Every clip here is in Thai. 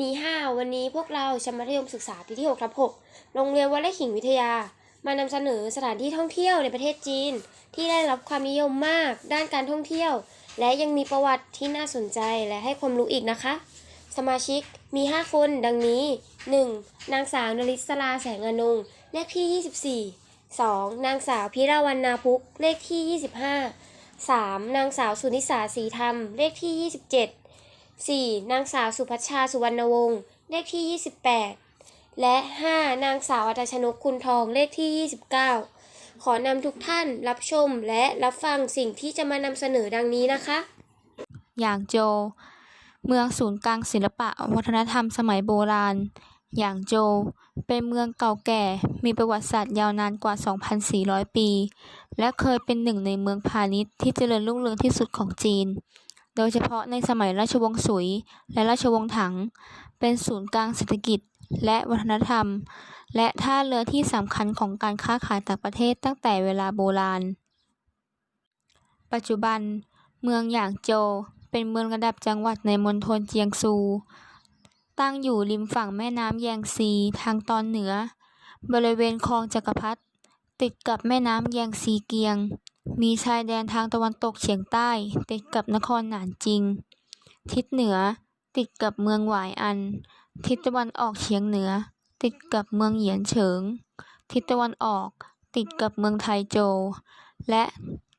นีห้าวันนี้พวกเราชั้นมัธยมศึกษาปีที่6ทับ6โรงเรียนวัดไร่ขิงวิทยา มานำเสนอสถานที่ท่องเที่ยวในประเทศจีน ที่ได้รับความนิยมมากด้านการท่องเที่ยว และยังมีประวัติที่น่าสนใจและให้ความรู้อีกนะคะ สมาชิกมี 5 คนดังนี้ 1. นางสาวนริศราแสงอนงเลขที่ 24 2. นางสาวพิราวันนาพุกเลขที่ 25 3. นางสาวสุนิสาศรีธรรมเลขที่ 27 4. นางสาวสุพัชชาสุวรรณวงศ์เลขที่ 28 และ 5. นางสาวอัตชนกคุณทองเลขที่ 29 ขอนำทุกท่านรับชมและรับฟังสิ่งที่จะมานำเสนอดังนี้นะคะหยางโจ เมืองศูนย์กลางศิลปะวัฒนธรรมสมัยโบราณหยางโจ เป็นเมืองเก่าแก่ มีประวัติศาสตร์ยาวนานกว่า 2,400 ปี และเคยเป็นหนึ่งในเมืองพาณิชย์ที่เจริญรุ่งเรืองที่สุดของจีน โดยเฉพาะในสมัยราชวงศ์สุย และราชวงศ์ถัง เป็นศูนย์กลางเศรษฐกิจและวัฒนธรรม และท่าเรือที่สำคัญของการค้าขายต่างประเทศตั้งแต่เวลาโบราณ ปัจจุบัน เมืองหยางโจวเป็นเมืองระดับจังหวัดในมณฑลเจียงซู ตั้งอยู่ริมฝั่งแม่น้ำแยงซีทางตอนเหนือ บริเวณคลองจักรพรรดิติดกับแม่น้ำแยงซีเกียง มีชายแดนทางตะวันตกเฉียงใต้ ติดกับนครหนานจิง ทิศเหนือ ติดกับเมืองหวายอัน ทิศตะวันออกเฉียงเหนือ ติดกับเมืองเหยียนเฉิง ทิศตะวันออก ติดกับเมืองไทโจวและ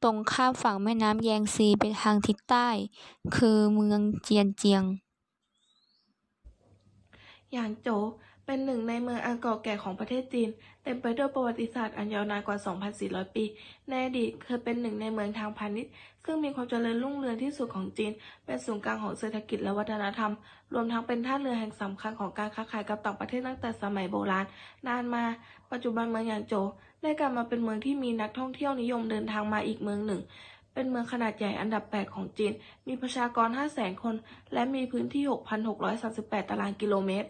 ตรงข้ามฝั่งแม่น้ำแยงซีไปทางทิศใต้ คือเมืองเจียนเจียงหยางโจว เป็นหนึ่งในเมืองอันเก่าแก่ของประเทศจีน เต็มไปด้วยประวัติศาสตร์อันยาวนานกว่า 2,400 ปี ในอดีตเคยเป็นหนึ่งในเมืองทางพาณิชย์ ซึ่งมีความเจริญรุ่งเรืองที่สุดของจีน เป็นศูนย์กลางของเศรษฐกิจและวัฒนธรรม รวมทั้งเป็นท่าเรือแห่งสำคัญของการค้าขายกับต่างประเทศตั้งแต่สมัยโบราณ นานมา ปัจจุบันเมืองหยางโจวได้กลับมาเป็นเมืองที่มีนักท่องเที่ยวนิยมเดินทางมาอีกเมืองหนึ่งเป็นเมืองขนาดใหญ่อันดับ 8 ของจีน มีประชากร 500,000 คน และมีพื้นที่ 6,638 ตารางกิโลเมตร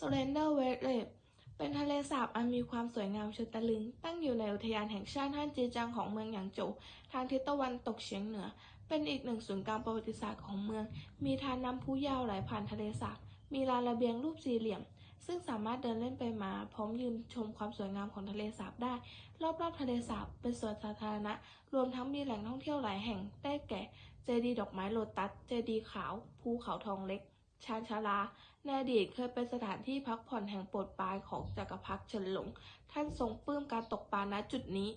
Surrender w a l l e เป็นทะเลสาบอันมีความสวยงามชวนตะลึง ตั้งอยู่ในอุทยานแห่งชาติฮั่นจีจังของเมืองหยางโจวทางทิศตะวันตกเฉียงเหนือ เป็นอีกหนึ่งศูนย์กลางประวัติศาสตร์ของเมือง มีทานน้ำพุยาวไหลผ่านทะเลสาบ มีลานระเบียงรูปสี่เหลี่ยม ซึ่งสามารถเดินเล่นไปมา พร้อมยืนชมความสวยงามของทะเลสาบได้ รอบๆทะเลสาบเป็นสวนสาธารณะ รวมทั้งมีแหล่งท่องเที่ยวหลายแห่ง ได้แก่ เจดีดอกไม้โลตัส เจดีขาว ภูเขาทองเล็ก ชานชาลา ในอดีตเคยเป็นสถานที่พักผ่อนแห่งโปรดปรานของจักรพรรดิเฉินหลง ท่านทรงปลื้มการตกปลาณจุดนี้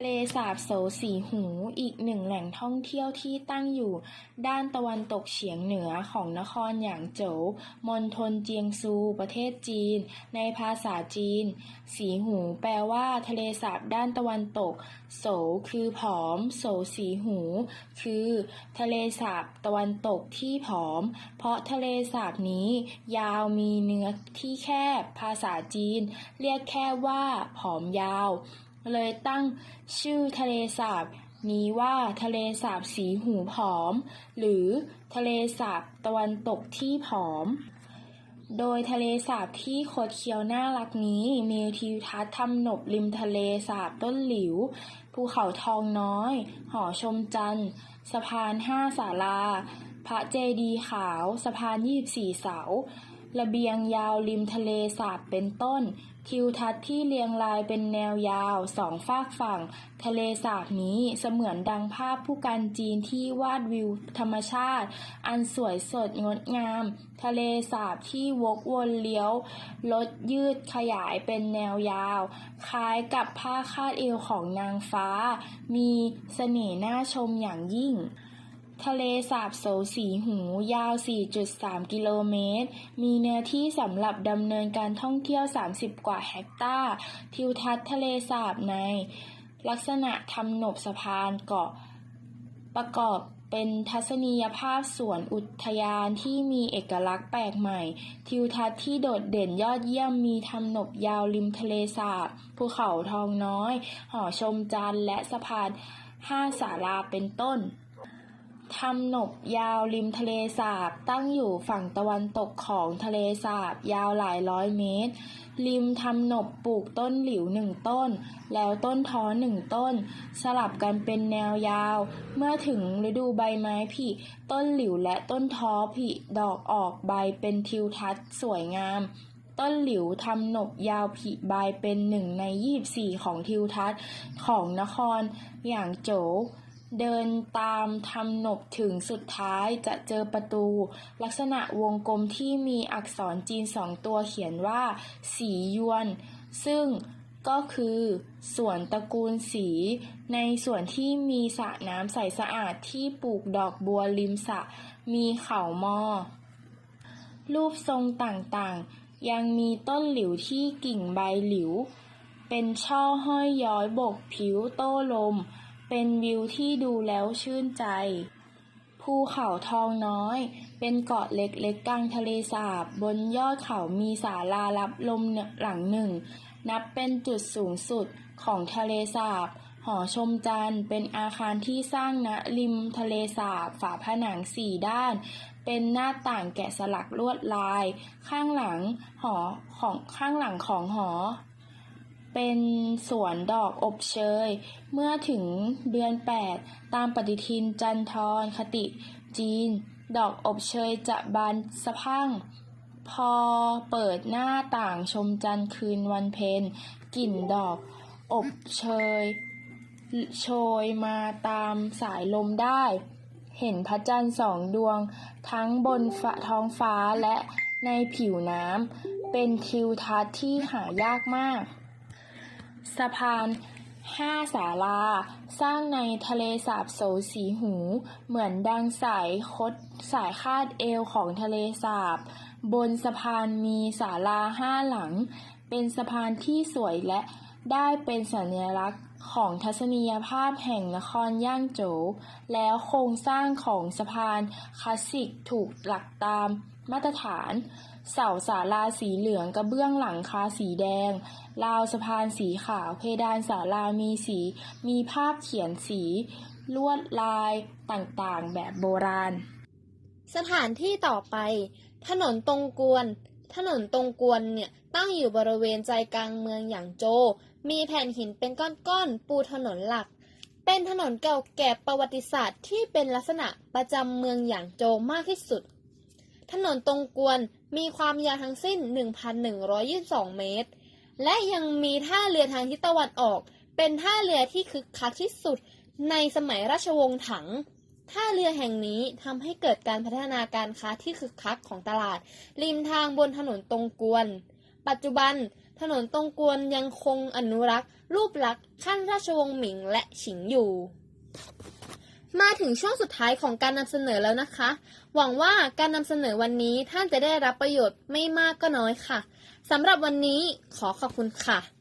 ทะเลสาบโสสีหู อีกหนึ่งแหล่งท่องเที่ยวที่ตั้งอยู่ด้านตะวันตกเฉียงเหนือของนครหยางโจว มณฑลเจียงซู ประเทศจีน ในภาษาจีน สีหู แปลว่าทะเลสาบด้านตะวันตก โส คือผอม โสสีหู คือ ทะเลสาบตะวันตกที่ผอม เพราะทะเลสาบนี้ ยาวมีเนื้อที่แคบ ภาษาจีน เรียกแค่ว่า ผอมยาว เลยตั้งชื่อทะเลสาบนี้ว่าทะเลสาบสีหูผอม หรือทะเลสาบตะวันตกที่ผอม โดยทะเลสาบที่คดเคี้ยวน่ารักนี้มีทิวทัศน์ทำหนบริมทะเลสาบต้นหลิว ภูเขาทองน้อย หอชมจันทร์สะพานห้าศาลา พระเจดีย์ขาว สะพานยี่สี่เสา ระเบียงยาวริมทะเลสาบเป็นต้น ทิวทัศน์ที่เรียงรายเป็นแนวยาวสองฝากฝั่ง ทะเลสาบนี้เสมือนดังภาพผู้กันจีนที่วาดวิวธรรมชาติ อันสวยสดงดงาม ทะเลสาบที่วกวนเลี้ยวลดยืดขยายเป็นแนวยาว คล้ายกับผ้าคาดเอวของนางฟ้า มีเสน่ห์น่าชมอย่างยิ่ง ทะเลสาบโสสีหูยาว 4.3 กิโลเมตร มีเนื้อที่สำหรับดำเนินการท่องเที่ยว 30 กว่าเฮกตาร์ ทิวทัศน์ทะเลสาบใน ลักษณะทำหนบสะพานเกาะ ประกอบเป็นทัศนียภาพสวนอุทยานที่มีเอกลักษณ์แปลกใหม่ ทิวทัศน์ที่โดดเด่นยอดเยี่ยมมีทำหนบยาวริมทะเลสาบ ภูเขาทองน้อย หอชมจันทร์และสะพานห้าศาลาเป็นต้น ทำหนบยาวริมทะเลสาบ ตั้งอยู่ฝั่งตะวันตกของทะเลสาบ ยาวหลายร้อยเมตร ริมทำหนบปลูกต้นหลิวหนึ่งต้น แล้วต้นท้อหนึ่งต้น สลับกันเป็นแนวยาว เมื่อถึงฤดูใบไม้ผลิต้นหลิวและต้นท้อผลิดอกออกใบเป็นทิวทัศน์สวยงาม ต้นหลิวทำหนบยาวผลิใบเป็นหนึ่งในยี่บสี่ของทิวทัศน์ของนครอย่างโจว เดินตามทำหนบถึงสุดท้ายจะเจอประตู ลักษณะวงกลมที่มีอักษรจีนสองตัวเขียนว่า สียวน ซึ่งก็คือส่วนตระกูลสี ในส่วนที่มีสระน้ำใสสะอาดที่ปลูกดอกบัวริมสระมีเขามอ รูปทรงต่างๆ ยังมีต้นหลิวที่กิ่งใบหลิว เป็นช่อห้อยย้อยบกผิวโต้ลม เป็นวิวที่ดูแล้วชื่นใจ ภูเขาทองน้อย เป็นเกาะเล็กๆกลางทะเลสาบบนยอดเขามีศาลารับลมหลังหนึ่ง นับเป็นจุดสูงสุดของทะเลสาบ หอชมจันทร์เป็นอาคารที่สร้างณริมทะเลสาบ ฝาผนังสี่ด้านเป็นหน้าต่างแกะสลักลวดลาย ข้างหลังหอของข้างหลังของหอ เป็นสวนดอกอบเชย เมื่อถึงเดือน 8 ตามปฏิทินจันทรคติ จีน ดอกอบเชยจะบานสะพั่ง พอเปิดหน้าต่างชมจันทร์คืนวันเพ็ญกลิ่นดอกอบเชย โชยมาตามสายลมได้ เห็นพระจันทร์สองดวง ทั้งบนฟ้าท้องฟ้าและในผิวน้ำเป็นทิวทัศน์ที่หายากมาก สะพานห้าศาลา สร้างในทะเลสาบโสสีหู เหมือนดังสายคดสายคาดเอวของทะเลสาบ บนสะพานมีศาลาห้าหลัง เป็นสะพานที่สวยและได้เป็นสัญลักษณ์ของทัศนียภาพแห่งนครย่างโจวแล้วโครงสร้างของสะพานคลาสสิกถูกหลักตามมาตรฐาน เสาศาลาสีเหลืองกระเบื้องหลังคาสีแดง ราวสะพานสีขาว เพดานศาลามีสี มีภาพเขียนสี ลวดลายต่างๆ แบบโบราณ สถานที่ต่อไป ถนนตรงกวน ถนนตรงกวนเนี่ยตั้งอยู่บริเวณใจกลางเมืองอย่างโจ มีแผ่นหินเป็นก้อนๆ ปูถนนหลัก เป็นถนนเก่าแก่ประวัติศาสตร์ที่เป็นลักษณะประจำเมืองอย่างโจมากที่สุด ถนนตรงกวน มีความยาวทั้งสิ้น 1,122 เมตร และยังมีท่าเรือทางทิศตะวันออก เป็นท่าเรือที่คึกคักที่สุดในสมัยราชวงศ์ถัง ท่าเรือแห่งนี้ทำให้เกิดการพัฒนาการค้าที่คึกคักของตลาด ริมทางบนถนนตรงกวน ปัจจุบันถนนตรงกวนยังคงอนุรักษ์ รูปลักษณ์ขั้นราชวงศ์หมิงและฉิงอยู่ มาถึงช่วงสุดท้ายของการนำเสนอแล้วนะคะ หวังว่าการนำเสนอวันนี้ท่านจะได้รับประโยชน์ไม่มากก็น้อยค่ะสำหรับวันนี้ขอขอบคุณค่ะ